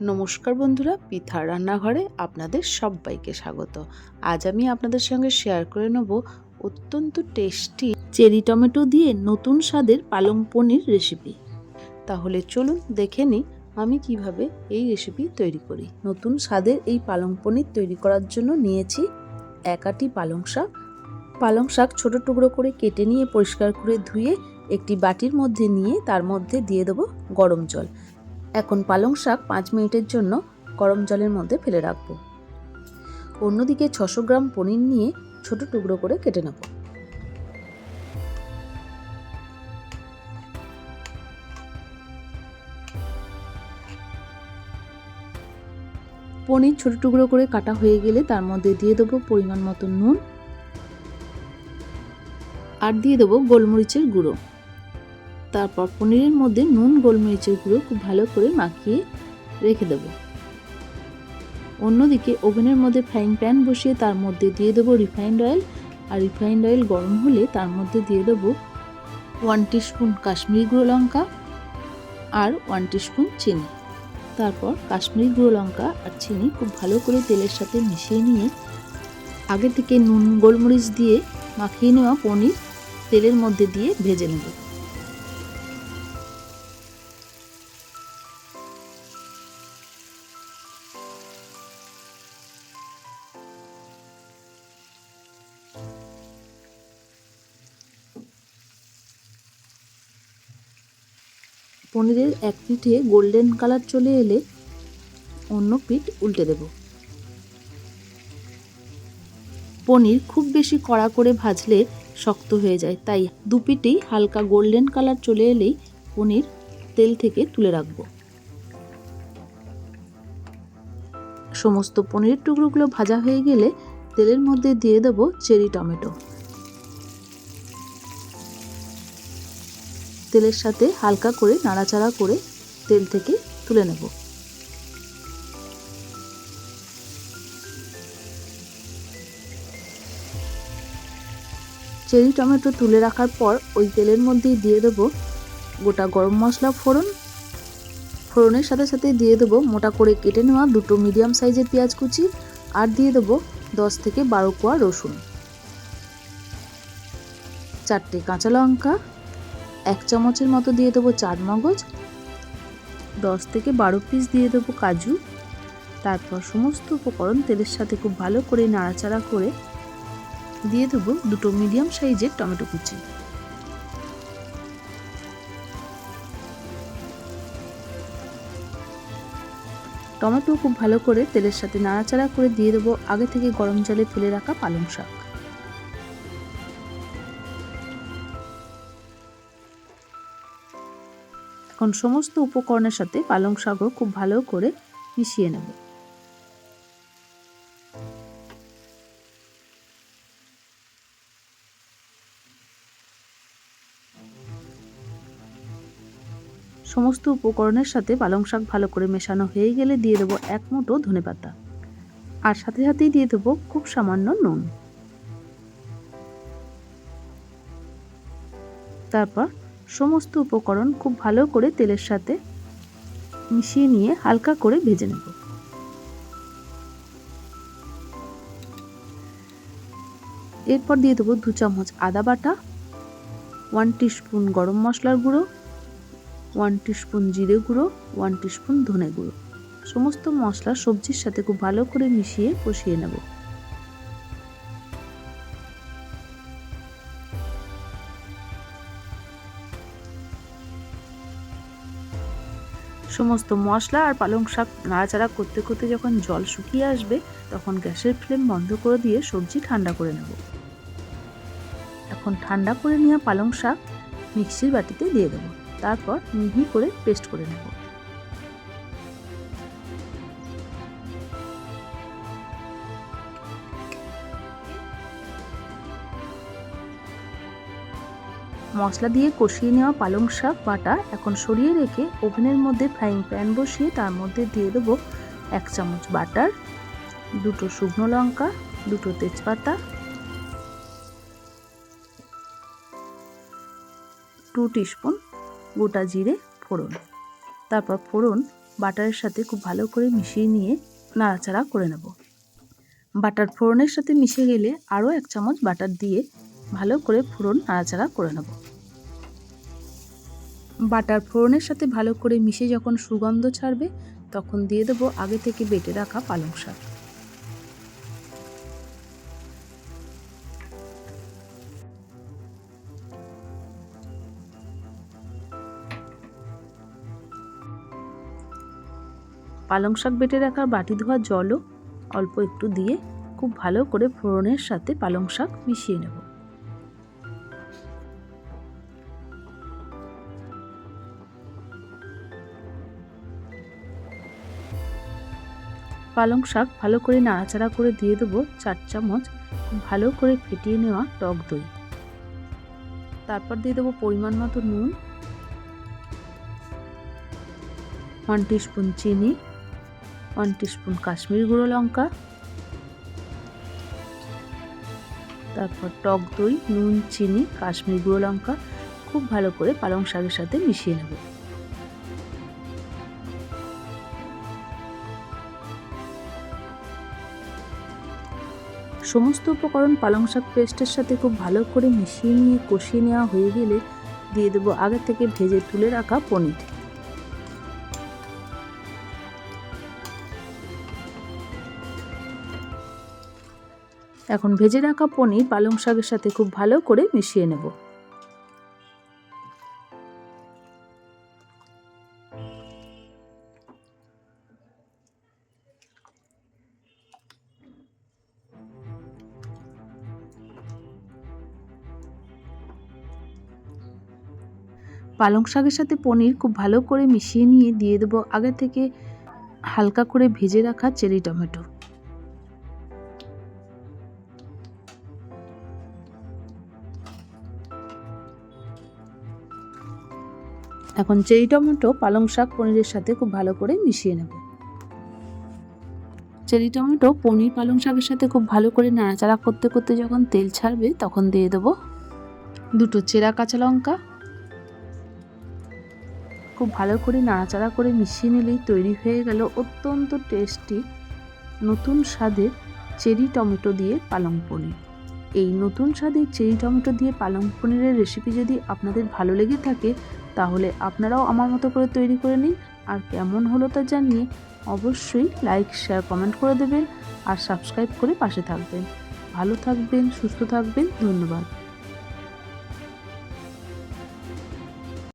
নমস্কার বন্ধুরা, পিথার রান্নাঘরে আপনাদের সবাইকে স্বাগত। আজ আমি আপনাদের সঙ্গে শেয়ার করে নেব অত্যন্ত টেস্টি চেরি টমেটো দিয়ে নতুন স্বাদের পালং পনির রেসিপি তাহলে চলুন দেখে নিই আমি কীভাবে এই রেসিপি তৈরি করি। নতুন স্বাদের এই পালং পনির তৈরি করার জন্য নিয়েছি এক আটি পালং শাক। পালং শাক ছোট টুকরো করে কেটে নিয়ে পরিষ্কার করে ধুয়ে একটি বাটির মধ্যে নিয়ে তার মধ্যে দিয়ে দেবো গরম জল। এখন পালং শাক পাঁচ মিনিটের জন্য গরম জলের মধ্যে ফেলে রাখব। অন্যদিকে ছশো গ্রাম পনির নিয়ে ছোট টুকরো করে কেটে নেব। পনির ছোট টুকরো করে কাটা হয়ে গেলে তার মধ্যে দিয়ে দেবো পরিমাণ মতো নুন আর দিয়ে দেবো গোলমরিচের গুঁড়ো। তারপর পনিরের মধ্যে নুন, গোলমরিচের গুঁড়ো খুব ভালো করে মাখিয়ে রেখে দেব। অন্যদিকে ওভেনের মধ্যে ফ্রাইং প্যান বসিয়ে তার মধ্যে দিয়ে দেবো রিফাইন্ড অয়েল আর রিফাইন্ড অয়েল গরম হলে তার মধ্যে দিয়ে দেবো ওয়ান টিস্পুন কাশ্মীরি গুঁড়ো লঙ্কা আর ওয়ান টিস্পুন চিনি। তারপর কাশ্মীরি গুঁড়ো লঙ্কা আর চিনি খুব ভালো করে তেলের সাথে মিশিয়ে নিয়ে আগে থেকে নুন, গোলমরিচ দিয়ে মাখিয়ে নেওয়া পনির তেলের মধ্যে দিয়ে ভেজে নেব। পনিরের এক পিঠে গোল্ডেন কালার চলে এলে অন্য পিঠ উল্টে দেব। পনির খুব বেশি কড়া করে ভাজলে শক্ত হয়ে যায়, তাই দু পিঠেই হালকা গোল্ডেন কালার চলে এলেই পনির তেল থেকে তুলে রাখব। সমস্ত পনিরের টুকরোগুলো ভাজা হয়ে গেলে তেলের মধ্যে দিয়ে দেবো চেরি টমেটো। তেলের সাথে হালকা করে নাড়াচাড়া করে তেল থেকে তুলে নেব। চেরি টমেটো তুলে রাখার পর ওই তেলের মধ্যেই দিয়ে দেবো গোটা গরম মশলা ফোড়ন। ফোড়নের সাথে সাথে দিয়ে দেবো মোটা করে কেটে নেওয়া দুটো মিডিয়াম সাইজের পেঁয়াজ কুচি আর দিয়ে দেবো দশ থেকে বারো কোয়া রসুন। চারটে কাঁচা লঙ্কা এক চামচের মতো দিয়ে দেবো চার মগজ, দশ থেকে বারো পিস দিয়ে দেবো কাজু, তারপর সমস্ত উপকরণ তেলের সাথে খুব ভালো করে নাড়াচাড়া করে দিয়ে দেবো দুটো মিডিয়াম সাইজের টমেটো কুচি। টমেটো খুব ভালো করে তেলের সাথে নাড়াচাড়া করে দিয়ে দেবো আগে থেকে গরম জলে ফেলে রাখা পালং শাক। এখন সমস্ত উপকরণের সাথে পালং শাকও খুব ভালো করে মিশিয়ে নেব। সমস্ত উপকরণের সাথে পালং শাক ভালো করে মেশানো হয়ে গেলে দিয়ে দেবো এক মুঠো ধনে পাতা। আর সাথে সাথেই দিয়ে দেবো খুব সামান্য নুন। তারপর সমস্ত উপকরণ খুব ভালো করে তেলের সাথে মিশিয়ে নিয়ে হালকা করে ভেজে নেব। এরপর দিয়ে দেবো দু চামচ আদা বাটা ওয়ান টিস্পুন গরম মশলার গুঁড়ো ওয়ান টি স্পুন জিরে গুঁড়ো ওয়ান টিস্পুন ধনে গুঁড়ো। সমস্ত মশলা সবজির সাথে খুব ভালো করে মিশিয়ে কষিয়ে নেব। সমস্ত মশলা আর পালং শাক নাড়াচাড়া করতে করতে যখন জল শুকিয়ে আসবে, তখন গ্যাসের ফ্লেম বন্ধ করে দিয়ে সবজি ঠান্ডা করে নেব। এখন ঠান্ডা করে নেওয়া পালং শাক মিক্সির বাটিতে দিয়ে দেবো। তারপর মিহি করে পেস্ট করে নেব। মশলা দিয়ে কষিয়ে নেওয়া পালং শাক বাটা এখন সরিয়ে রেখে ওভেনের মধ্যে ফ্রাইং প্যান বসিয়ে তার মধ্যে দিয়ে দেবো এক চামচ বাটার, দুটো শুকনো লঙ্কা, দুটো তেজপাতা টু টিস্পুন গোটা জিরে ফোড়ন। তারপর ফোড়ন বাটারের সাথে খুব ভালো করে মিশিয়ে নিয়ে নাড়াচাড়া করে নেব। বাটার ফোড়নের সাথে মিশে গেলে আরও এক চামচ বাটার দিয়ে ভালো করে ফোড়ন নাড়াচাড়া করে নেব। বাটার ফোড়নের সাথে ভালো করে মিশে যখন সুগন্ধ ছাড়বে, তখন দিয়ে দেবো আগে থেকে বেটে রাখা পালং শাক। পালং শাক বেটে রাখার বাটি ধোয়া জলও অল্প একটু দিয়ে খুব ভালো করে ফোড়নের সাথে পালং শাক মিশিয়ে নেব। পালং শাক ভালো করে নাড়াচাড়া করে দিয়ে দেবো চার চামচ, ভালো করে ফেটিয়ে নেওয়া টক দই। তারপর দিয়ে দেবো পরিমাণ মতো নুন ওয়ান স্পুন চিনি ওয়ান স্পুন কাশ্মীরি গুঁড়ো লঙ্কা, তারপর টক দই, নুন, চিনি, কাশ্মীরি গুঁড়ো লঙ্কা, খুব ভালো করে পালং শাকের সাথে মিশিয়ে নেব। সমস্ত উপকরণ পালং শাক পেস্টের সাথে খুব ভালো করে মিশিয়ে নিয়ে কষিয়ে নেওয়া হয়ে গেলে দিয়ে দেবো আগে থেকে ভেজে তুলে রাখা পনির। এখন ভেজে রাখা পনির পালং শাকের সাথে খুব ভালো করে মিশিয়ে নেব। পালং শাকের সাথে পনির খুব ভালো করে মিশিয়ে নিয়ে দিয়ে দেবো আগে থেকে হালকা করে ভেজে রাখা চেরি টমেটো। এখন চেরি টমেটো, পালং শাক, পনিরের সাথে খুব ভালো করে মিশিয়ে নেব। চেরি টমেটো, পনির, পালং শাকের সাথে খুব ভালো করে নাড়াচাড়া করতে করতে যখন তেল ছাড়বে তখন দিয়ে দেবো দুটো চেরা কাঁচা লঙ্কা খুব ভালো করে নাড়াচাড়া করে মিশিয়ে নিলেই তৈরি হয়ে গেল অত্যন্ত টেস্টি নতুন স্বাদের চেরি টমেটো দিয়ে পালং পনির। এই নতুন স্বাদের চেরি টমেটো দিয়ে পালং পনিরের রেসিপি যদি আপনাদের ভালো লেগে থাকে, তাহলে আপনারাও আমার মতো করে তৈরি করে নিন। আর কেমন হলো তা জানিয়ে অবশ্যই লাইক শেয়ার কমেন্ট করে দেবেন আর সাবস্ক্রাইব করে পাশে থাকবেন। ভালো থাকবেন, সুস্থ থাকবেন, ধন্যবাদ।